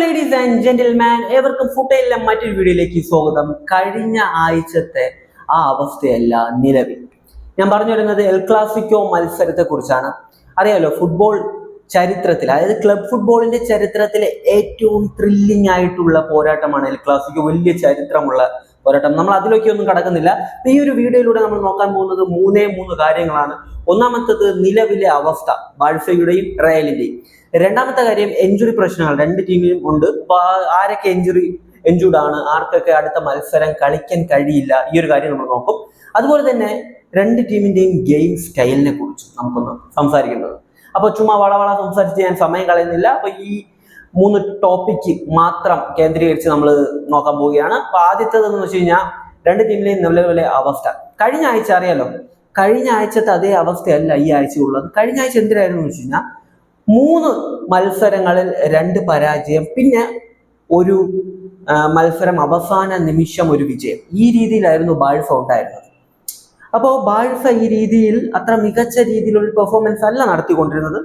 Ladies and gentleman ഏവർക്കും ഫുട്ടയിലെ മറ്റൊരു വീഡിയോയിലേക്ക് സ്വാഗതം. കഴിഞ്ഞ ആഴ്ചത്തെ ആ അവസ്ഥയല്ല നിലവിൽ. ഞാൻ പറഞ്ഞു വരുന്നത് എൽ ക്ലാസിക്കോ മത്സരത്തെ കുറിച്ചാണ് അറിയാലോ ഫുട്ബോൾ ചരിത്രത്തിൽ അതായത് ക്ലബ് ഫുട്ബോളിന്റെ ചരിത്രത്തിലെ ഏറ്റവും ത്രില്ലിംഗ് ആയിട്ടുള്ള പോരാട്ടമാണ് എൽ ക്ലാസിക്കോ വലിയ ചരിത്രമുള്ള പോരാട്ടം. നമ്മൾ അതിലേക്ക് ഒന്നും കടക്കുന്നില്ല. ഈ ഒരു വീഡിയോയിലൂടെ നമ്മൾ നോക്കാൻ പോകുന്നത് മൂന്നേ മൂന്ന് കാര്യങ്ങളാണ്. ഒന്നാമത്തത് നിലവിലെ അവസ്ഥ ബാഴ്സയുടെയും റയലിന്റെയും. രണ്ടാമത്തെ കാര്യം എഞ്ചുറി പ്രശ്നങ്ങൾ. രണ്ട് ടീമിലും ഉണ്ട്. ആരൊക്കെ എഞ്ചുറി എഞ്ചുർഡ് ആണ് ആർക്കൊക്കെ അടുത്ത മത്സരം കളിക്കാൻ കഴിയില്ല ഈ ഒരു കാര്യം നമ്മൾ നോക്കും. അതുപോലെ തന്നെ രണ്ട് ടീമിന്റെയും ഗെയിം സ്റ്റൈലിനെ കുറിച്ച് നമുക്കൊന്ന് സംസാരിക്കേണ്ടത്. അപ്പൊ ചുമ്മാ വളവള സംസാരിച്ച് ഞാൻ സമയം കളയുന്നില്ല. അപ്പൊ ഈ മൂന്ന് ടോപ്പിക്ക് മാത്രം കേന്ദ്രീകരിച്ച് നമ്മൾ നോക്കാൻ പോവുകയാണ്. അപ്പൊ ആദ്യത്തത് എന്ന് വെച്ച് കഴിഞ്ഞാൽ രണ്ട് ടീമിലെയും നിലവിലെ അവസ്ഥ. കഴിഞ്ഞ ആഴ്ച അറിയാലോ? കഴിഞ്ഞ ആഴ്ചത്തെ അതേ അവസ്ഥയല്ല ഈ ആഴ്ച ഉള്ളത്. കഴിഞ്ഞ ആഴ്ച എന്തിനായിരുന്നു എന്ന് വെച്ച് കഴിഞ്ഞാൽ മൂന്ന് മത്സരങ്ങളിൽ രണ്ട് പരാജയം പിന്നെ ഒരു മത്സരം അവസാന നിമിഷം ഒരു വിജയം. ഈ രീതിയിലായിരുന്നു ബാഴ്സ ഉണ്ടായിരുന്നത്. അപ്പോൾ ബാഴ്സ ഈ രീതിയിൽ അത്ര മികച്ച രീതിയിലുള്ള പെർഫോമൻസ് അല്ല നടത്തിക്കൊണ്ടിരുന്നത്.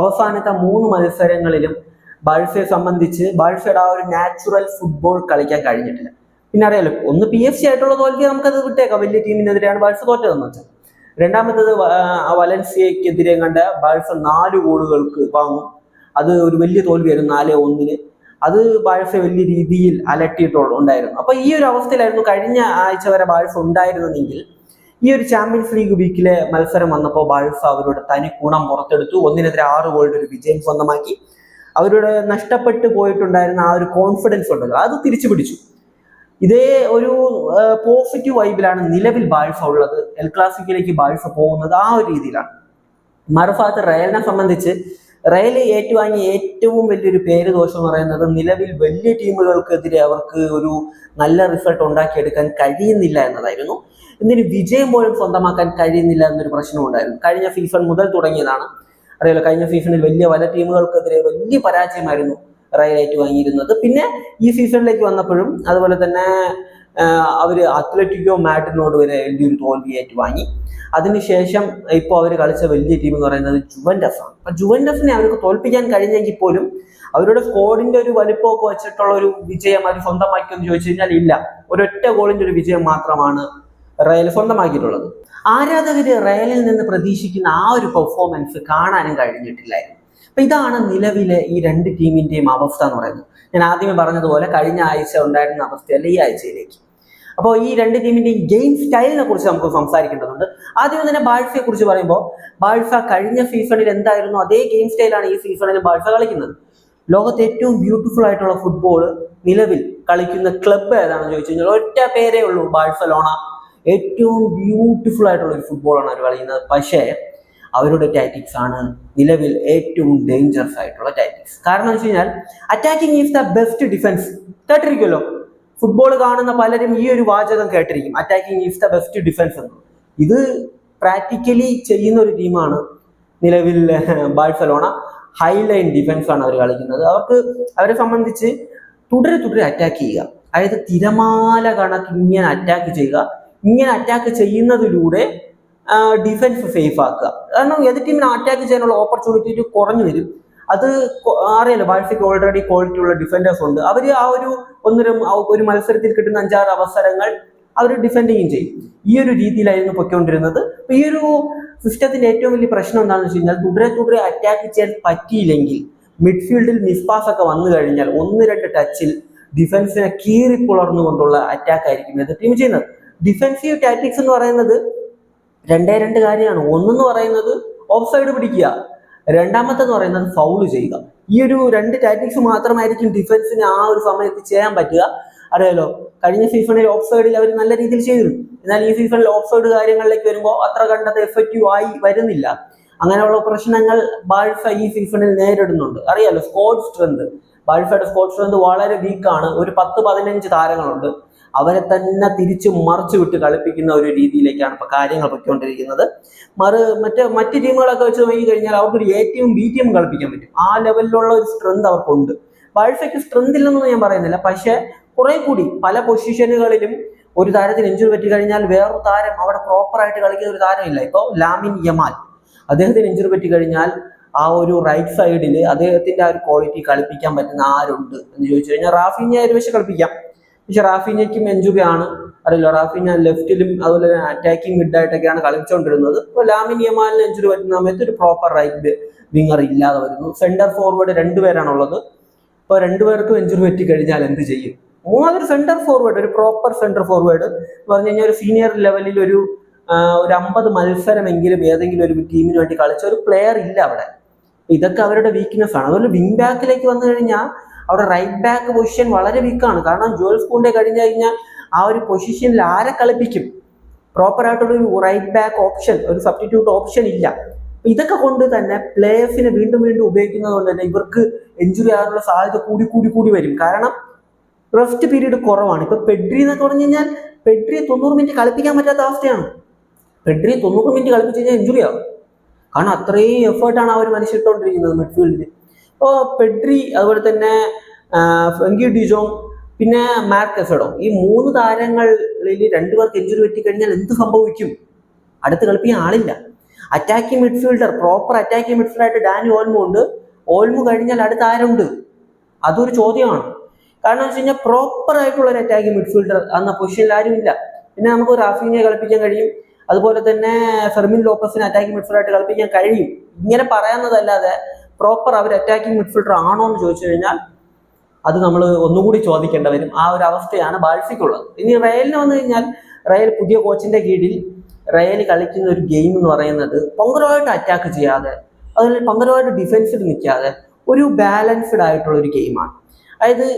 അവസാനത്തെ മൂന്ന് മത്സരങ്ങളിലും ബാഴ്സയെ സംബന്ധിച്ച് ബാഴ്സയുടെ ആ ഒരു നാച്ചുറൽ ഫുട്ബോൾ കളിക്കാൻ കഴിഞ്ഞിട്ടില്ല. പിന്നെ അറിയാലോ ഒന്ന് പി എഫ് സി ആയിട്ടുള്ള തോൽവി നമുക്കത് വിട്ടേക്കാം. വലിയ ടീമിനെതിരെയാണ് ബാഴ്സ തോറ്റതെന്ന് വെച്ചാൽ. രണ്ടാമത്തത് വലൻസിയക്കെതിരെ കണ്ട ബാഴ്സ നാല് ഗോളുകൾക്ക് വാങ്ങും. അത് ഒരു വലിയ തോൽവിയായിരുന്നു നാല് ഒന്നിന്. അത് ബാഴ്സ വലിയ രീതിയിൽ അലട്ടിയിട്ടുള്ള ഉണ്ടായിരുന്നു. അപ്പൊ ഈ ഒരു അവസ്ഥയിലായിരുന്നു കഴിഞ്ഞ ആഴ്ച വരെ ബാഴ്സ ഉണ്ടായിരുന്നെങ്കിൽ ഈ ഒരു ചാമ്പ്യൻസ് ലീഗ് വീക്കിലെ മത്സരം വന്നപ്പോൾ ബാഴ്സ അവരുടെ തനി ഗുണം പുറത്തെടുത്തു. ഒന്നിനെതിരെ ആറ് ഗോളിന്റെ ഒരു വിജയം സ്വന്തമാക്കി. അവരുടെ നഷ്ടപ്പെട്ടു പോയിട്ടുണ്ടായിരുന്ന ആ ഒരു കോൺഫിഡൻസ് ഉണ്ടല്ലോ അത് തിരിച്ചു പിടിച്ചു ഇതേ ഒരു പോസിറ്റീവ് വൈബിലാണ് നിലവിൽ ബാഴ്സ ഉള്ളത്. എൽ ക്ലാസിക്കിലേക്ക് ബാഴ്സ പോകുന്നത് ആ ഒരു രീതിയിലാണ്. മറുഭാഗത്ത് റയലിനെ സംബന്ധിച്ച് റയൽ ഏറ്റുവാങ്ങിയ ഏറ്റവും വലിയൊരു പേര് ദോഷം എന്ന് പറയുന്നത് നിലവിൽ വലിയ ടീമുകൾക്കെതിരെ അവർക്ക് ഒരു നല്ല റിസൾട്ട് ഉണ്ടാക്കിയെടുക്കാൻ കഴിയുന്നില്ല എന്നതായിരുന്നു. എന്തിന് വിജയം പോലും സ്വന്തമാക്കാൻ കഴിയുന്നില്ല എന്നൊരു പ്രശ്നം ഉണ്ടായിരുന്നു. കഴിഞ്ഞ സീസൺ മുതൽ തുടങ്ങിയതാണ്. അറിയാലോ കഴിഞ്ഞ സീസണിൽ വലിയ പല ടീമുകൾക്കെതിരെ വലിയ പരാജയമായിരുന്നു. റയൽ വാങ്ങിയിരുന്നത്. പിന്നെ ഈ സീസണിലേക്ക് വന്നപ്പോഴും അതുപോലെ തന്നെ അവർ അത്ലറ്റിക്കോ മാറ്റിനോട് വരെ വലിയൊരു തോൽവിയായിട്ട് വാങ്ങി. അതിനുശേഷം ഇപ്പോൾ അവർ കളിച്ച വലിയ ടീം എന്ന് പറയുന്നത് ജുവൻഡസ് ആണ് അപ്പൊ ജുവൻഡസിനെ അവർക്ക് തോൽപ്പിക്കാൻ കഴിഞ്ഞെങ്കിൽ പോലും അവരുടെ സ്കോഡിന്റെ ഒരു വലിപ്പമൊക്കെ വെച്ചിട്ടുള്ള ഒരു വിജയം അവർ സ്വന്തമാക്കിയെന്ന് ചോദിച്ചു കഴിഞ്ഞാൽ ഇല്ല. ഒരൊറ്റ ഗോളിന്റെ ഒരു വിജയം മാത്രമാണ് റയൽ സ്വന്തമാക്കിയിട്ടുള്ളത്. ആരാധകര് റയലിൽ നിന്ന് പ്രതീക്ഷിക്കുന്ന ആ ഒരു പെർഫോമൻസ് കാണാനും കഴിഞ്ഞിട്ടില്ലായിരുന്നു. അപ്പൊ ഇതാണ് നിലവിലെ ഈ രണ്ട് ടീമിന്റെയും അവസ്ഥ എന്ന് പറയുന്നത്. ഞാൻ ആദ്യമേ പറഞ്ഞതുപോലെ കഴിഞ്ഞ ആഴ്ച ഉണ്ടായിരുന്ന അവസ്ഥയല്ല ഈ ആഴ്ചയിലേക്ക്. അപ്പോൾ ഈ രണ്ട് ടീമിന്റെയും ഗെയിം സ്റ്റൈലിനെ കുറിച്ച് നമുക്ക് സംസാരിക്കേണ്ടതുണ്ട്. ആദ്യം തന്നെ ബാഴ്സയെ കുറിച്ച് പറയുമ്പോൾ ബാഴ്സ കഴിഞ്ഞ സീസണിൽ എന്തായിരുന്നു? അതേ ഗെയിം സ്റ്റൈലാണ് ഈ സീസണിൽ ബാഴ്സ കളിക്കുന്നത്. ലോകത്തെ ഏറ്റവും ബ്യൂട്ടിഫുൾ ആയിട്ടുള്ള ഫുട്ബോൾ നിലവിൽ കളിക്കുന്ന ക്ലബ്ബ് ഏതാണെന്ന് ചോദിച്ചു കഴിഞ്ഞാൽ ഒറ്റ പേരേ ഉള്ളൂ ബാഴ്സലോണ. ഏറ്റവും ബ്യൂട്ടിഫുൾ ആയിട്ടുള്ള ഒരു ഫുട്ബോളാണ് അവർ കളിക്കുന്നത്. പക്ഷേ അവരുടെ ടാറ്റിക്സ് ആണ് നിലവിൽ ഏറ്റവും ഡേഞ്ചറസ് ആയിട്ടുള്ള ടാറ്റിക്സ് കാരണം വെച്ച് കഴിഞ്ഞാൽ attacking is the best defence കേട്ടിരിക്കുമല്ലോ football കാണുന്ന പലരും ഈ ഒരു വാചകം കേട്ടിരിക്കും. Attacking is the best defence എന്ന്. ഇത് പ്രാക്ടിക്കലി ചെയ്യുന്ന ഒരു ടീമാണ് നിലവിൽ ബാഴ്സലോണ. ഹൈലൈൻ ഡിഫൻസ് ആണ് അവർ കളിക്കുന്നത്. അവർക്ക് അവരെ സംബന്ധിച്ച് തുടരെ തുടരെ അറ്റാക്ക് ചെയ്യുക. അതായത് തിരമാല കണക്ക് ഇങ്ങനെ അറ്റാക്ക് ചെയ്യുക. ഇങ്ങനെ അറ്റാക്ക് ചെയ്യുന്നതിലൂടെ ഡിഫൻസ് സേഫ് ആക്കുക. കാരണം എതിർ ടീമിനെ അറ്റാക്ക് ചെയ്യാനുള്ള ഓപ്പർച്യൂണിറ്റി കുറഞ്ഞു വരും. അത് അറിയാലോ ബാഴ്സയ്ക്ക് ഓൾറെഡി ക്വാളിറ്റി ഉള്ള ഡിഫൻഡേഴ്സ് ഉണ്ട്. അവർ ആ ഒരു ഒന്നര ഒരു മത്സരത്തിൽ കിട്ടുന്ന അഞ്ചാറ് അവസരങ്ങൾ അവർ ഡിഫെൻഡിങ്ങും ചെയ്യും. ഈ ഒരു രീതിയിലായിരുന്നു പൊയ്ക്കൊണ്ടിരുന്നത്. ഈ ഒരു സിസ്റ്റത്തിന്റെ ഏറ്റവും വലിയ പ്രശ്നം എന്താണെന്ന് വെച്ച് കഴിഞ്ഞാൽ തുടരെ തുടരെ അറ്റാക്ക് ചെയ്യാൻ പറ്റിയില്ലെങ്കിൽ മിഡ്ഫീൽഡിൽ മിസ്പാസ് ഒക്കെ വന്നു കഴിഞ്ഞാൽ ഒന്ന് രണ്ട് ടച്ചിൽ ഡിഫൻസിനെ കീറി പുളർന്നുകൊണ്ടുള്ള അറ്റാക്ക് ആയിരിക്കും ടീം ചെയ്യുന്നത്. ഡിഫൻസീവ് ടാറ്റിക്സ് എന്ന് പറയുന്നത് രണ്ടേ രണ്ട് കാര്യമാണ്. ഒന്നെന്ന് പറയുന്നത് ഓഫ് സൈഡ് പിടിക്കുക. രണ്ടാമത്തെന്ന് പറയുന്നത് ഫൗൾ ചെയ്യുക. ഈ ഒരു രണ്ട് ടാക്ടിക്സ് മാത്രമായിരിക്കും ഡിഫൻസിന് ആ ഒരു സമയത്ത് ചെയ്യാൻ പറ്റുക. അറിയാലോ? കഴിഞ്ഞ സീസണിൽ ഓഫ് സൈഡിൽ അവർ നല്ല രീതിയിൽ ചെയ്തിരുന്നു. എന്നാൽ ഈ സീസണിൽ ഓഫ് സൈഡ് കാര്യങ്ങളിലേക്ക് വരുമ്പോൾ അത്ര കണ്ടത് എഫക്റ്റീവ് ആയി വരുന്നില്ല. അങ്ങനെയുള്ള പ്രശ്നങ്ങൾ ബാഴ്സ ഈ സീസണിൽ നേരിടുന്നുണ്ട്. അറിയാലോ? സ്കോഡ് സ്ട്രെങ്ത് ബാഴ്സയുടെ സ്കോഡ് സ്ട്രെങ്ത് വളരെ വീക്കാണ് ഒരു പത്ത് പതിനഞ്ച് താരങ്ങളുണ്ട്. അവരെ തന്നെ തിരിച്ച് മറിച്ചു വിട്ട് കളിപ്പിക്കുന്ന ഒരു രീതിയിലേക്കാണ് ഇപ്പൊ കാര്യങ്ങൾ പൊയ്ക്കൊണ്ടിരിക്കുന്നത്. മറ് മറ്റ് മറ്റ് ടീമുകളൊക്കെ വെച്ച് നോക്കി കഴിഞ്ഞാൽ അവർക്കൊരു എ ടീമും ബി ടീമും കളിപ്പിക്കാൻ പറ്റും. ആ ലെവലിലുള്ള ഒരു സ്ട്രെങ്ത് അവർക്കുണ്ട്. ബാഴ്സയ്ക്ക് സ്ട്രെങ്ത് ഇല്ലെന്നൊന്നും ഞാൻ പറയുന്നില്ല. പക്ഷെ കുറെ കൂടി പല പൊസിഷനുകളിലും ഒരു താരത്തിന് ഇഞ്ചുറി പറ്റി കഴിഞ്ഞാൽ വേറൊരു താരം അവിടെ പ്രോപ്പർ ആയിട്ട് കളിക്കുന്ന ഒരു താരമില്ല ഇപ്പോൾ ലാമിൻ യമാൽ അദ്ദേഹത്തിന് ഇഞ്ചുറി പറ്റി കഴിഞ്ഞാൽ ആ ഒരു റൈറ്റ് സൈഡിൽ അദ്ദേഹത്തിന്റെ ആ ഒരു ക്വാളിറ്റി കളിപ്പിക്കാൻ പറ്റുന്ന ആരുണ്ട് എന്ന് ചോദിച്ചു കഴിഞ്ഞാൽ റാഫിനെ ഒരു പക്ഷെ കളിപ്പിക്കാം. പക്ഷെ റാഫിനയ്ക്കും എഞ്ചുകയാണ് അറിയില്ല. റാഫിന ലെഫ്റ്റിലും അതുപോലെ തന്നെ അറ്റാക്കിംഗ് മിഡായിട്ടൊക്കെയാണ് കളിച്ചുകൊണ്ടിരുന്നത് അപ്പോൾ ലാമിൻ യമാലിന് എഞ്ചുറി പറ്റുന്ന സമയത്ത് ഒരു പ്രോപ്പർ റൈറ്റ് വിങ്ങർ ഇല്ലാതെ വരുന്നു. സെന്റർ ഫോർവേഡ് രണ്ടുപേരാണുള്ളത് അപ്പോൾ രണ്ടുപേർക്കും എഞ്ചുറി പറ്റി കഴിഞ്ഞാൽ എന്ത് ചെയ്യും? മൂന്നാമതൊരു സെന്റർ ഫോർവേഡ് ഒരു പ്രോപ്പർ സെന്റർ ഫോർവേഡ് എന്ന് പറഞ്ഞു കഴിഞ്ഞാൽ ഒരു സീനിയർ ലെവലിൽ ഒരു ഒരു അമ്പത് മത്സരമെങ്കിലും ഏതെങ്കിലും ഒരു ടീമിന് വേണ്ടി കളിച്ച ഒരു പ്ലെയർ ഇല്ല അവിടെ. ഇതൊക്കെ അവരുടെ വീക്ക്നെസ് ആണ്. അതുപോലെ വിങ് ബാക്കിലേക്ക് വന്നു കഴിഞ്ഞാൽ അവിടെ റൈറ്റ് ബാക്ക് പൊസിഷൻ വളരെ വീക്കാണ് കാരണം ജോൽസ് കൂണ്ടെ കഴിഞ്ഞു കഴിഞ്ഞാൽ ആ ഒരു പൊസിഷനിൽ ആരെ കളിപ്പിക്കും? ഒരു റൈറ്റ് ബാക്ക് ഓപ്ഷൻ ഒരു സബ്സ്റ്റിറ്റ്യൂട്ട് ഓപ്ഷൻ ഇല്ല. ഇതൊക്കെ കൊണ്ട് തന്നെ പ്ലേയേഴ്സിനെ വീണ്ടും വീണ്ടും ഉപയോഗിക്കുന്നത് കൊണ്ട് തന്നെ ഇവർക്ക് എഞ്ചുറി ആകാനുള്ള സാധ്യത കൂടി കൂടി കൂടി വരും. കാരണം റെസ്റ്റ് പീരീഡ് കുറവാണ്. ഇപ്പൊ പെഡ്രി എന്നൊക്കെ പറഞ്ഞു കഴിഞ്ഞാൽ പെഡ്രി തൊണ്ണൂറ് മിനിറ്റ് കളിപ്പിക്കാൻ പറ്റാത്ത അവസ്ഥയാണ്. പെഡ്രി തൊണ്ണൂറ് മിനിറ്റ് കളിപ്പിച്ച് കഴിഞ്ഞാൽ എഞ്ചുറി ആവും. കാരണം അത്രയും എഫേർട്ടാണ് അവർ മനുഷ്യട്ടോണ്ടിരിക്കുന്നത് മിഡ്ഫീൽഡിൽ ഇപ്പോൾ പെഡ്രി അതുപോലെ തന്നെ ഫ്രങ്കി ഡിജോങ് പിന്നെ മാർക്കസഡോ. ഈ മൂന്ന് താരങ്ങളിൽ രണ്ടു പേർക്ക് എഞ്ചുറി പറ്റിക്കഴിഞ്ഞാൽ എന്ത് സംഭവിക്കും? അടുത്ത് കളിപ്പിക്കാൻ ആളില്ല. Attacking midfielder proper attacking midfielder ആയിട്ട് ഡാനി ഓൽമു ഉണ്ട്. ഓൽമു കഴിഞ്ഞാൽ അടുത്ത ആരുണ്ട്? അതൊരു ചോദ്യമാണ്. കാരണം വെച്ച് കഴിഞ്ഞാൽ പ്രോപ്പർ ആയിട്ടുള്ള ഒരു അറ്റാക്കിംഗ് മിഡ്ഫീൽഡർ എന്ന പൊസിഷനിൽ ആരും ഇല്ല പിന്നെ നമുക്ക് റാഫിനെ കളിപ്പിക്കാൻ കഴിയും. അതുപോലെ തന്നെ ഫെർമിൻ ലോപ്പസിനെ അറ്റാക്കിംഗ് മിഡ്ഫീൽഡർ ആയിട്ട് കളിപ്പിക്കാൻ കഴിയും. ഇങ്ങനെ പറയാവുന്നതല്ലാതെ പ്രോപ്പർ അവർ അറ്റാക്കിംഗ് മിഡ്ഫീൽഡർ ആണോ എന്ന് ചോദിച്ചു കഴിഞ്ഞാൽ അത് നമ്മൾ ഒന്നുകൂടി ചോദിക്കേണ്ട വരും. ആ ഒരു അവസ്ഥയാണ് ബാഴ്സയ്ക്കുള്ളത്. ഇനി റയലിന് വന്നു കഴിഞ്ഞാൽ റയൽ പുതിയ കോച്ചിന്റെ കീഴിൽ റയൽ കളിക്കുന്ന ഒരു ഗെയിം എന്ന് പറയുന്നത് പങ്കരമായിട്ട് അറ്റാക്ക് ചെയ്യാതെ അതുപോലെ പങ്കരമായിട്ട് ഡിഫൻസിൽ നിൽക്കാതെ ഒരു ബാലൻസ്ഡ് ആയിട്ടുള്ള ഒരു ഗെയിമാണ് അതായത്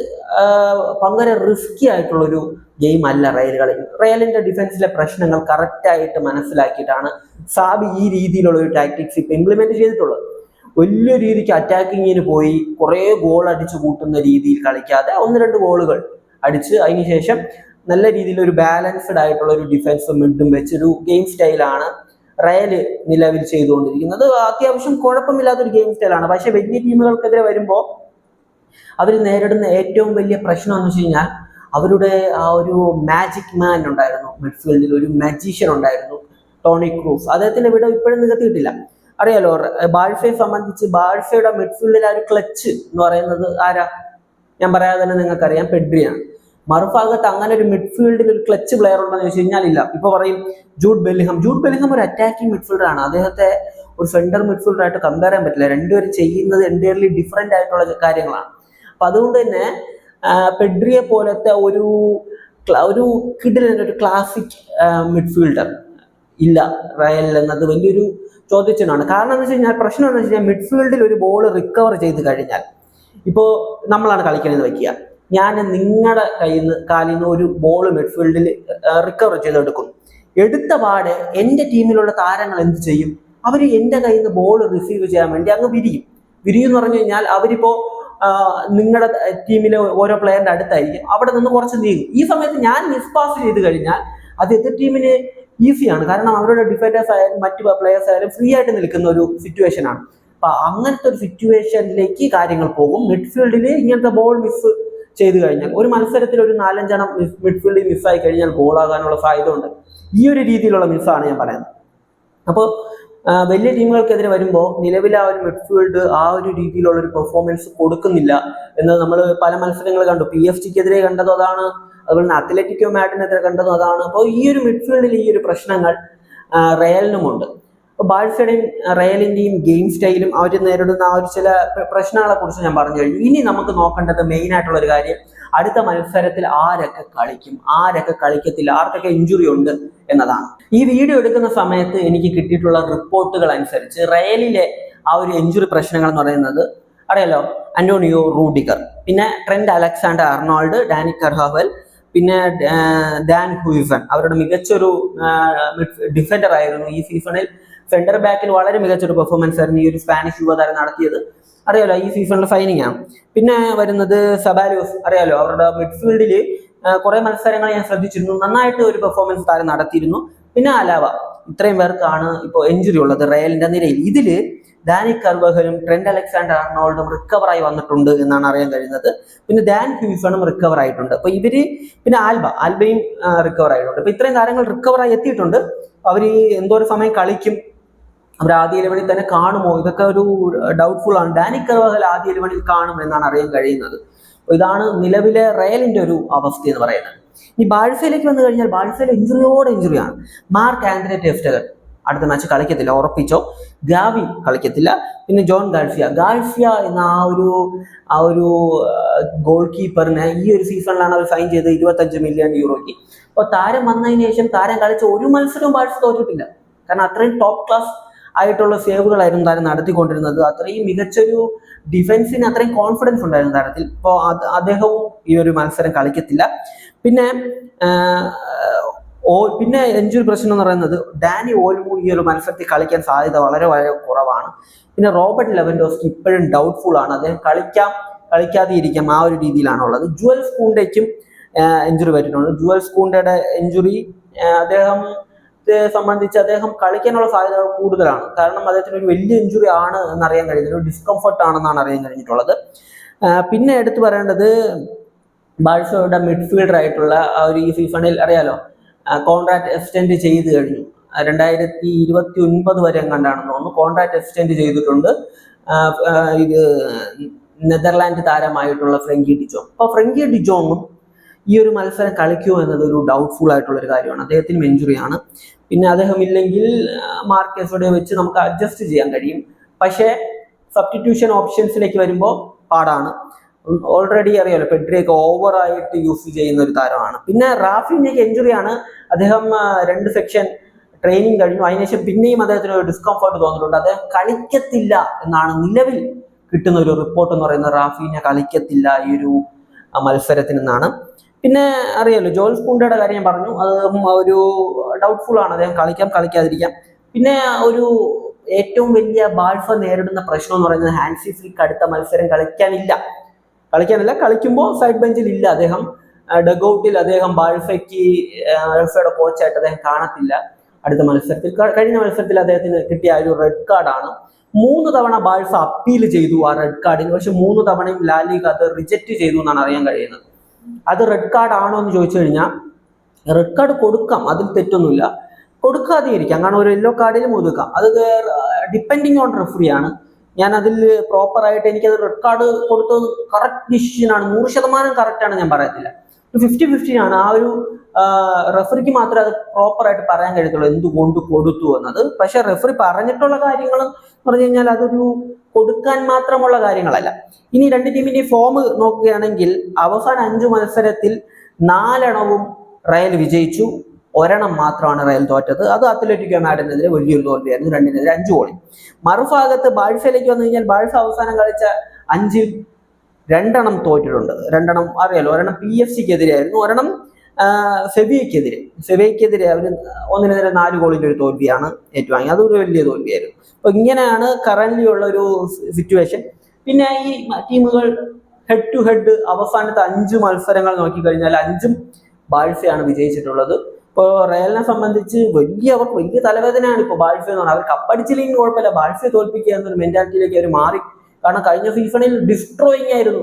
പങ്കര റിസ്കി ആയിട്ടുള്ളൊരു ഗെയിം അല്ല റയൽ കളിക്കുന്നത് റയലിന്റെ ഡിഫൻസിലെ പ്രശ്നങ്ങൾ കറക്റ്റായിട്ട് മനസ്സിലാക്കിയിട്ടാണ് സാബ് ഈ രീതിയിലുള്ള ഒരു ടാക്ടിക്സ് ഇപ്പം ഇംപ്ലിമെന്റ് ചെയ്തിട്ടുള്ളത്. വലിയ രീതിക്ക് അറ്റാക്കിങ്ങിന് പോയി കുറേ ഗോൾ അടിച്ചു കൂട്ടുന്ന രീതിയിൽ കളിക്കാതെ ഒന്ന് രണ്ട് ഗോളുകൾ അടിച്ച് അതിനുശേഷം നല്ല രീതിയിൽ ഒരു ബാലൻസ്ഡ് ആയിട്ടുള്ള ഒരു ഡിഫൻസ് മിഡും ഒരു ഗെയിം സ്റ്റൈലാണ് റയൽ നിലവിൽ ചെയ്തുകൊണ്ടിരിക്കുന്നത്. അത്യാവശ്യം കുഴപ്പമില്ലാത്തൊരു ഗെയിം സ്റ്റൈലാണ് പക്ഷെ വലിയ ടീമുകൾക്കെതിരെ വരുമ്പോൾ അവർ നേരിടുന്ന ഏറ്റവും വലിയ പ്രശ്നം എന്ന് വെച്ച് കഴിഞ്ഞാൽ അവരുടെ ആ ഒരു മാജിക് മാൻ ഉണ്ടായിരുന്നു. മിഡ്ഫീൽഡിൽ ഒരു മജീഷ്യൻ ഉണ്ടായിരുന്നു ടോണി ക്രൂസ് അദ്ദേഹത്തിന്റെ വിട ഇപ്പോഴും നികത്തിയിട്ടില്ല. അറിയാലോ ബാഴ്സയെ സംബന്ധിച്ച് ബാഴ്സയുടെ മിഡ്ഫീൽഡിൽ ആ ഒരു ക്ലച്ച് എന്ന് പറയുന്നത് ആരാ? ഞാൻ പറയാതെ തന്നെ നിങ്ങൾക്കറിയാം പെഡ്രിയാണ്. മറുഭാഗത്ത് അങ്ങനെ ഒരു മിഡ്ഫീൽഡിൽ ഒരു ക്ലച്ച് പ്ലെയർ ഉണ്ടെന്ന് ചോദിച്ചു കഴിഞ്ഞാൽ ഇല്ല. ഇപ്പൊ പറയും ജൂഡ് ബെല്ലിഹം ജൂഡ് ബെല്ലിഹം ഒരു അറ്റാക്കിംഗ് മിഡ്ഫീൽഡർ ആണ്. അദ്ദേഹത്തെ ഒരു സെന്റർ മിഡ്ഫീൽഡർ ആയിട്ട് കമ്പയർ ചെയ്യാൻ പറ്റില്ല. രണ്ടുപേരും ചെയ്യുന്നത് എന്റയർലി ഡിഫറെന്റ് ആയിട്ടുള്ള കാര്യങ്ങളാണ്. അപ്പൊ അതുകൊണ്ട് തന്നെ പെഡ്രിയെ പോലത്തെ ഒരു ഒരു കിഡിലൊരു ക്ലാസിക് മിഡ്ഫീൽഡർ ഇല്ല. റയലിൽ എന്നത് വലിയൊരു ചോദ്യചിഹ്നമാണ് കാരണം എന്ന് വെച്ച് കഴിഞ്ഞാൽ പ്രശ്നം എന്ന് വെച്ച് കഴിഞ്ഞാൽ മിഡ്ഫീൽഡിൽ ഒരു ബോൾ റിക്കവർ ചെയ്ത് കഴിഞ്ഞാൽ ഇപ്പോൾ നമ്മളാണ് കളിക്കണമെന്ന് വെക്കുക. ഞാൻ നിങ്ങളുടെ കയ്യിൽ നിന്ന് കാലിൽ നിന്ന് ഒരു ബോൾ മിഡ്ഫീൽഡിൽ റിക്കവർ ചെയ്തെടുക്കും. എടുത്ത പാടെ എന്റെ ടീമിലുള്ള താരങ്ങൾ എന്ത് ചെയ്യും? അവർ എന്റെ കയ്യിൽ നിന്ന് ബോൾ റിസീവ് ചെയ്യാൻ വേണ്ടി അങ്ങ് വിരിയും. വിരിയും എന്ന് പറഞ്ഞു കഴിഞ്ഞാൽ അവരിപ്പോൾ നിങ്ങളുടെ ടീമിലെ ഓരോ പ്ലെയറിന്റെ അടുത്തായിരിക്കും. അവിടെ നിന്ന് കുറച്ച് നീങ്ങും. ഈ സമയത്ത് ഞാൻ മിസ് പാസ് ചെയ്ത് കഴിഞ്ഞാൽ അത് എതിർ ടീമിന് ഈസിയാണ് കാരണം അവരുടെ ഡിഫൻഡേഴ്സ് ആയാലും മറ്റു പ്ലെയേഴ്സ് ആയാലും ഫ്രീ ആയിട്ട് നിൽക്കുന്ന ഒരു സിറ്റുവേഷൻ ആണ്. അപ്പൊ അങ്ങനത്തെ ഒരു സിറ്റുവേഷനിലേക്ക് കാര്യങ്ങൾ പോകും. മിഡ്ഫീൽഡിൽ ഇങ്ങനത്തെ ബോൾ മിസ് ചെയ്തു കഴിഞ്ഞാൽ ഒരു മത്സരത്തിൽ ഒരു നാലഞ്ചെണ്ണം മിഡ്ഫീൽഡിൽ മിസ്സായി കഴിഞ്ഞാൽ ഗോളാകാനുള്ള സാധ്യത ഉണ്ട് ഈ ഒരു രീതിയിലുള്ള മിസ്സാണ് ഞാൻ പറയുന്നത്. അപ്പോൾ വലിയ ടീമുകൾക്കെതിരെ വരുമ്പോൾ നിലവിലെ ആ ഒരു മിഡ്ഫീൽഡ് ആ ഒരു രീതിയിലുള്ള ഒരു പെർഫോമൻസ് കൊടുക്കുന്നില്ല. എന്ന് നമ്മൾ പല മത്സരങ്ങൾ കണ്ടു. പി എഫ് ടിക്കെതിരെ കണ്ടതോ അതാണ് അതുപോലെ തന്നെ അത്ലറ്റിക്കോ മാഡിനെതിരെ കണ്ടതും അതാണ്. അപ്പോൾ ഈ ഒരു മിഡ്ഫീൽഡിൽ ഈ ഒരു പ്രശ്നങ്ങൾ റയലിനും റയലിനുമുണ്ട്. അപ്പോൾ ബാഴ്സയുടെയും റയലിന്റെയും ഗെയിം സ്റ്റൈലും അവർ നേരിടുന്ന ആ ഒരു ചില പ്രശ്നങ്ങളെ കുറിച്ച് ഞാൻ പറഞ്ഞു കഴിഞ്ഞു. ഇനി നമുക്ക് നോക്കേണ്ടത് മെയിൻ ആയിട്ടുള്ള ഒരു കാര്യം അടുത്ത മത്സരത്തിൽ ആരൊക്കെ കളിക്കും? ആരൊക്കെ കളിക്കത്തില്ല? ആർക്കൊക്കെ ഇഞ്ചുറി ഉണ്ട് എന്നതാണ്. ഈ വീഡിയോ എടുക്കുന്ന സമയത്ത് എനിക്ക് കിട്ടിയിട്ടുള്ള റിപ്പോർട്ടുകൾ അനുസരിച്ച് റയലിലെ ആ ഒരു ഇഞ്ചുറി പ്രശ്നങ്ങൾ എന്ന് പറയുന്നത് അറിയാലോ? അന്റോണിയോ റൂഡിഗർ പിന്നെ Trent Alexander Arnold Dani Carvajal പിന്നെ ഡാൻ ഹുയിസൺ അവരുടെ മികച്ചൊരു ഡിഫൻഡർ ആയിരുന്നു ഈ സീസണിൽ സെന്റർ ബാക്കിൽ വളരെ മികച്ചൊരു പെർഫോമൻസ് ആയിരുന്നു ഈ ഒരു സ്പാനിഷ് യുവതാരം നടത്തിയത്. അറിയാലോ ഈ സീസണിലെ സൈനിങ് ആണ് പിന്നെ വരുന്നത് സബാലോസ് അറിയാലോ അവരുടെ മിഡ്ഫീൽഡിൽ കുറെ മത്സരങ്ങൾ ഞാൻ ശ്രദ്ധിച്ചിരുന്നു. നന്നായിട്ട് ഒരു പെർഫോമൻസ് താരം നടത്തിയിരുന്നു. പിന്നെ അലാവ ഇത്രയും പേർക്കാണ് ഇപ്പോൾ എഞ്ചുറി ഉള്ളത് റയലിന്റെ നിരയിൽ. ഇതിൽ ഡാനി കർവഹലും ട്രെൻഡ് അലക്സാണ്ടർ അർണോൾഡും റിക്കവറായി വന്നിട്ടുണ്ട് എന്നാണ് അറിയാൻ കഴിയുന്നത്. പിന്നെ ഡാൻ ഹ്യൂസണും റിക്കവർ ആയിട്ടുണ്ട്. അപ്പൊ ഇവർ പിന്നെ ആൽബ ആൽബയും റിക്കവർ ആയിട്ടുണ്ട്. അപ്പൊ ഇത്രയും താരങ്ങൾ റിക്കവറായി എത്തിയിട്ടുണ്ട്. അവർ ഒരു സമയം കളിക്കും. അവർ ആദ്യ ഇലവനിൽ തന്നെ കാണുമോ? ഇതൊക്കെ ഒരു ഡൗട്ട്ഫുൾ ആണ്. ഡാനി കർവഹൽ ആദ്യ ഇലവനിൽ കാണും എന്നാണ് അറിയാൻ കഴിയുന്നത്. ഇതാണ് നിലവിലെ റയലിന്റെ ഒരു അവസ്ഥ എന്ന് പറയുന്നത്. ഇനി ബാഴ്സയിലേക്ക് വന്നു കഴിഞ്ഞാൽ ബാഴ്സയിൽ ഇഞ്ചുറിയോടെ ഇഞ്ചുറിയാണ്. മാർക്ക് ആൻഡ്രെ ടെഫ്റ്റകൻ അടുത്ത മാച്ച് കളിക്കത്തില്ല ഉറപ്പിച്ചോ? ഗാവി കളിക്കത്തില്ല. പിന്നെ ജോൺ ഗാൾഫിയ ഗാൾഫിയ എന്ന ആ ഒരു ആ ഒരു ഗോൾ കീപ്പറിനെ ഈ ഒരു സീസണിലാണ് അവർ സൈൻ ചെയ്തത് ഇരുപത്തഞ്ച് മില്യൺ യൂറോയ്ക്ക് അപ്പോൾ താരം വന്നതിന് ശേഷം താരം കളിച്ച ഒരു മത്സരവും ബാഴ്സ തോറ്റിട്ടില്ല. കാരണം അത്രയും ടോപ്പ് ക്ലാസ് ആയിട്ടുള്ള സേവുകളായിരുന്നു താരം നടത്തിക്കൊണ്ടിരുന്നത്. അത്രയും മികച്ചൊരു ഡിഫൻസിന് അത്രയും കോൺഫിഡൻസ് ഉണ്ടായിരുന്നു താരത്തിൽ. ഇപ്പോൾ അത് അദ്ദേഹവും ഈ ഒരു മത്സരം കളിക്കത്തില്ല. പിന്നെ ഓ പിന്നെ ഇഞ്ചുറി പ്രശ്നം എന്ന് പറയുന്നത് ഡാനി ഓൽമു ഈ ഒരു മത്സരത്തിൽ കളിക്കാൻ സാധ്യത വളരെ വളരെ കുറവാണ്. പിന്നെ റോബർട്ട് ലെവൻഡോസ്കി ഇപ്പോഴും ഡൗട്ട്ഫുൾ ആണ്. അദ്ദേഹം കളിക്കാം കളിക്കാതെ ഇരിക്കാം ആ ഒരു രീതിയിലാണുള്ളത്. ജുവൽ സ്കൂണ്ടയ്ക്കും എഞ്ചുറി പറ്റിയിട്ടുണ്ട് ജുവൽ സ്കൂണ്ടയുടെ എഞ്ചുറി അദ്ദേഹം സംബന്ധിച്ച് അദ്ദേഹം കളിക്കാനുള്ള സാധ്യതകൾ കൂടുതലാണ്. കാരണം അദ്ദേഹത്തിന് ഒരു വലിയ ഇഞ്ചുറി ആണ് എന്നറിയാൻ കഴിയുന്നത് ഒരു ഡിസ്കംഫർട്ട് ആണെന്നാണ് അറിയാൻ കഴിഞ്ഞിട്ടുള്ളത്. പിന്നെ എടുത്തു പറയേണ്ടത് ബാഴ്സയുടെ മിഡ്ഫീൽഡർ ആയിട്ടുള്ള ഒരു ഈ സീസണിൽ അറിയാലോ കോൺട്രാക്ട് എക്സ്റ്റെൻഡ് ചെയ്ത് കഴിഞ്ഞു. രണ്ടായിരത്തി ഇരുപത്തി ഒൻപത് വരെ കണ്ടാണെന്ന് തോന്നുന്നു. കോൺട്രാക്ട് എക്സ്റ്റെൻഡ് ചെയ്തിട്ടുണ്ട്. ഇത് നെതർലാൻഡ് താരമായിട്ടുള്ള ഫ്രങ്കി ഡിജോങ്. അപ്പോൾ ഫ്രങ്കി ഡിജോങ്ങും ഈ ഒരു മത്സരം കളിക്കുമോ എന്നത് ഒരു ഡൗട്ട്ഫുൾ ആയിട്ടുള്ള ഒരു കാര്യമാണ്. അദ്ദേഹത്തിന് മെഞ്ചുറിയാണ് പിന്നെ അദ്ദേഹം ഇല്ലെങ്കിൽ മാർക്കേഴ്സോടെ വെച്ച് നമുക്ക് അഡ്ജസ്റ്റ് ചെയ്യാൻ കഴിയും. പക്ഷേ സബ്സ്റ്റിറ്റ്യൂഷൻ ഓപ്ഷൻസിലേക്ക് വരുമ്പോൾ പാടാണ്. ഓൾറെഡി അറിയാലോ പെഡ്രിയൊക്കെ ഓവറായിട്ട് യൂസ് ചെയ്യുന്ന ഒരു താരമാണ്. പിന്നെ റാഫിനൊക്കെ എഞ്ചുറിയാണ് അദ്ദേഹം രണ്ട് സെക്ഷൻ ട്രെയിനിങ് കഴിഞ്ഞു. അതിനുശേഷം പിന്നെയും അദ്ദേഹത്തിന് ഒരു ഡിസ്കംഫർട്ട് തോന്നിയിട്ടുണ്ട്. അദ്ദേഹം കളിക്കത്തില്ല എന്നാണ് നിലവിൽ കിട്ടുന്ന ഒരു റിപ്പോർട്ട് എന്ന് പറയുന്നത് റാഫിനെ കളിക്കത്തില്ല ഈ ഒരു മത്സരത്തിനെന്നാണ്. പിന്നെ അറിയാലോ ജോൽസ് പൂണ്ടയുടെ കാര്യം ഞാൻ പറഞ്ഞു. അത് ഒരു ഡൗട്ട്ഫുൾ ആണ്. അദ്ദേഹം കളിക്കാം കളിക്കാതിരിക്കാം. പിന്നെ ഒരു ഏറ്റവും വലിയ ബാൾഫ നേരിടുന്ന പ്രശ്നം എന്ന് പറയുന്നത് ഹാൻസി ഫ്ലിക്ക് അടുത്ത മത്സരം കളിക്കാനില്ല. കളിക്കാനില്ല കളിക്കുമ്പോൾ സൈഡ് ബെഞ്ചിൽ ഇല്ല അദ്ദേഹം. ഡഗൌട്ടിൽ അദ്ദേഹം ബാൾഫയ്ക്ക് ബാൾഫയുടെ കോച്ചായിട്ട് അദ്ദേഹം കാണത്തില്ല. അടുത്ത മത്സരത്തിൽ കഴിഞ്ഞ മത്സരത്തിൽ അദ്ദേഹത്തിന് കിട്ടിയ ഒരു റെഡ് കാർഡാണ് മൂന്ന് തവണ ബാൾഫ അപ്പീൽ ചെയ്തു ആ റെഡ് കാർഡിന് പക്ഷെ മൂന്ന് തവണയും ലാലിക അത് റിജക്റ്റ് ചെയ്തു എന്നാണ് അറിയാൻ കഴിയുന്നത്. അത് റെഡ് കാർഡ് ആണോ എന്ന് ചോദിച്ചു കഴിഞ്ഞാൽ റെഡ് കാർഡ് കൊടുക്കാം അതിൽ തെറ്റൊന്നുമില്ല. കൊടുക്കാതെ ഇരിക്കാം കാരണം ഒരു യെല്ലോ കാർഡിലും ഒതുക്കാം. അത് ഡിപ്പെൻഡിങ് ഓൺ റെഫറി ആണ്. ഞാൻ അതിൽ പ്രോപ്പറായിട്ട് എനിക്കത് റെഡ് കാർഡ് കൊടുത്തത് കറക്റ്റ് ആണ്. നൂറ് ശതമാനം കറക്റ്റ് ആണ് ഞാൻ പറയത്തില്ല. ഫിഫ്റ്റി ആണ്. ആ ഒരു റെഫറിക്ക് മാത്രമേ അത് പ്രോപ്പറായിട്ട് പറയാൻ കഴിയത്തുള്ളൂ എന്തുകൊണ്ട് കൊടുത്തു എന്നത്. പക്ഷെ റെഫറി പറഞ്ഞിട്ടുള്ള കാര്യങ്ങൾ എന്ന് പറഞ്ഞു കഴിഞ്ഞാൽ അതൊരു കൊടുക്കാൻ മാത്രമുള്ള കാര്യങ്ങളല്ല. ഇനി രണ്ട് ടീമിന്റെ ഫോം നോക്കുകയാണെങ്കിൽ അവസാന അഞ്ചു മത്സരത്തിൽ നാലെണ്ണവും റയൽ വിജയിച്ചു. ഒരെണ്ണം മാത്രമാണ് റയൽ തോറ്റത്. അത് അത്ലറ്റിക്കോ മാഡിനെതിരെ വലിയൊരു തോൽവിയായിരുന്നു. രണ്ടിനെതിരെ അഞ്ചു ഗോളി. മറുഭാഗത്ത് ബാഴ്സയിലേക്ക് വന്നു കഴിഞ്ഞാൽ ബാഴ്സ അവസാനം കളിച്ച അഞ്ചിൽ രണ്ടെണ്ണം തോറ്റിട്ടുണ്ട്. രണ്ടെണ്ണം അറിയാലോ ഒരെണ്ണം പി എഫ് സിക്ക് ആയിരുന്നു ഒരെണ്ണം സെബിയക്കെതിരെ സെബിയക്കെതിരെ അവർ ഒന്നിനെതിരെ നാല് ഗോളിന്റെ ഒരു തോൽവിയാണ് ഏറ്റുവാങ്ങി അതൊരു വലിയ തോൽവിയായിരുന്നു. അപ്പൊ ഇങ്ങനെയാണ് കറന്റ് ഉള്ള ഒരു സിറ്റുവേഷൻ പിന്നെ ഈ ടീമുകൾ ഹെഡ് ടു ഹെഡ് അവസാനത്തെ അഞ്ച് മത്സരങ്ങൾ നോക്കിക്കഴിഞ്ഞാൽ അഞ്ചും ബാഴ്സയാണ് വിജയിച്ചിട്ടുള്ളത്. ഇപ്പോൾ റയലിനെ സംബന്ധിച്ച് വലിയ അവർക്ക് വലിയ തലവേദനയാണ് ഇപ്പോൾ ബാഴ്സ എന്ന് പറഞ്ഞാൽ. അവർ കപ്പടിച്ചില്ലെങ്കിൽ കുഴപ്പമില്ല. ബാഴ്സയെ തോൽപ്പിക്കുക എന്നൊരു മെന്റാലിറ്റിയിലേക്ക് അവർ മാറി കാരണം കഴിഞ്ഞ സീസണിൽ ഡിസ്ട്രോയിങ് ആയിരുന്നു.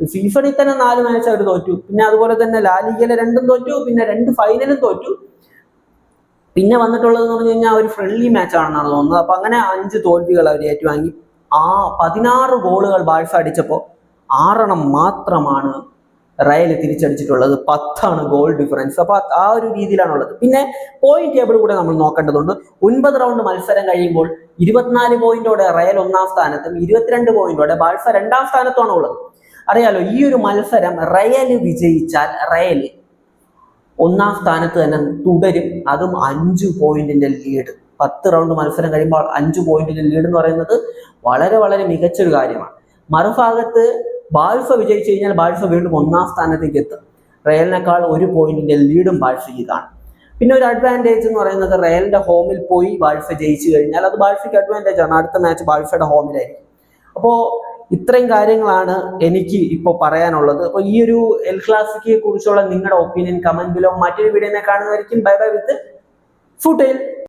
സീസണിൽ തന്നെ നാല് മാച്ച് അവർ തോറ്റു. പിന്നെ അതുപോലെ തന്നെ ലാലിഗയിലെ രണ്ടും തോറ്റു. പിന്നെ രണ്ട് ഫൈനലും തോറ്റു. പിന്നെ വന്നിട്ടുള്ളത് എന്ന് പറഞ്ഞു കഴിഞ്ഞാൽ ഒരു ഫ്രണ്ട്ലി മാച്ച് ആണെന്നാണ് തോന്നുന്നത്. അപ്പൊ അങ്ങനെ അഞ്ച് തോൽവികൾ അവർ ഏറ്റുവാങ്ങി. ആ പതിനാറ് ഗോളുകൾ ബാഴ്സ അടിച്ചപ്പോൾ ആറെണ്ണം മാത്രമാണ് റയൽ തിരിച്ചടിച്ചിട്ടുള്ളത്. പത്താണ് ഗോൾ ഡിഫറൻസ് അപ്പൊ ആ ഒരു രീതിയിലാണുള്ളത്. പിന്നെ പോയിന്റ് ടേബിൾ കൂടെ നമ്മൾ നോക്കേണ്ടതുണ്ട്. ഒൻപത് റൗണ്ട് മത്സരം കഴിയുമ്പോൾ ഇരുപത്തിനാല് പോയിന്റോടെ റയൽ ഒന്നാം സ്ഥാനത്തും ഇരുപത്തിരണ്ട് പോയിന്റോടെ ബാഴ്സ രണ്ടാം സ്ഥാനത്തുമാണ് ഉള്ളത്. അറിയാലോ ഈ ഒരു മത്സരം റയൽ വിജയിച്ചാൽ റയൽ ഒന്നാം സ്ഥാനത്ത് തന്നെ തുടരും. അതും അഞ്ച് പോയിന്റിന്റെ ലീഡ്. പത്ത് റൗണ്ട് മത്സരം കഴിയുമ്പോൾ അഞ്ച് പോയിന്റിന്റെ ലീഡ് എന്ന് പറയുന്നത് വളരെ വളരെ മികച്ചൊരു കാര്യമാണ്. മറുഭാഗത്ത് ബാഴ്സ വിജയിച്ചു കഴിഞ്ഞാൽ ബാഴ്സ വീണ്ടും ഒന്നാം സ്ഥാനത്തേക്ക് എത്തും. റയലിനേക്കാൾ ഒരു പോയിന്റിന്റെ ലീഡും ബാഴ്സയ്ക്ക് കാണും. പിന്നെ ഒരു അഡ്വാന്റേജ് എന്ന് പറയുന്നത് റയലിന്റെ ഹോമിൽ പോയി ബാൾഫ ജയിച്ചു കഴിഞ്ഞാൽ അത് ബാൾഫയ്ക്ക് അഡ്വാന്റേജ് ആണ്. അടുത്ത മാച്ച് ബാൾഫയുടെ ഹോമിലായിരിക്കും അപ്പോൾ ഇത്രയും കാര്യങ്ങളാണ് എനിക്ക് ഇപ്പോൾ പറയാനുള്ളത്. അപ്പോൾ ഈ ഒരു എൽ ക്ലാസിക്കയെ കുറിച്ചുള്ള നിങ്ങളുടെ ഒപ്പീനിയൻ കമന്റ് ബിലോ മറ്റൊരു വീഡിയോനെ കാണുന്നതായിരിക്കും. Bye bye with ഫുട്ടേൽ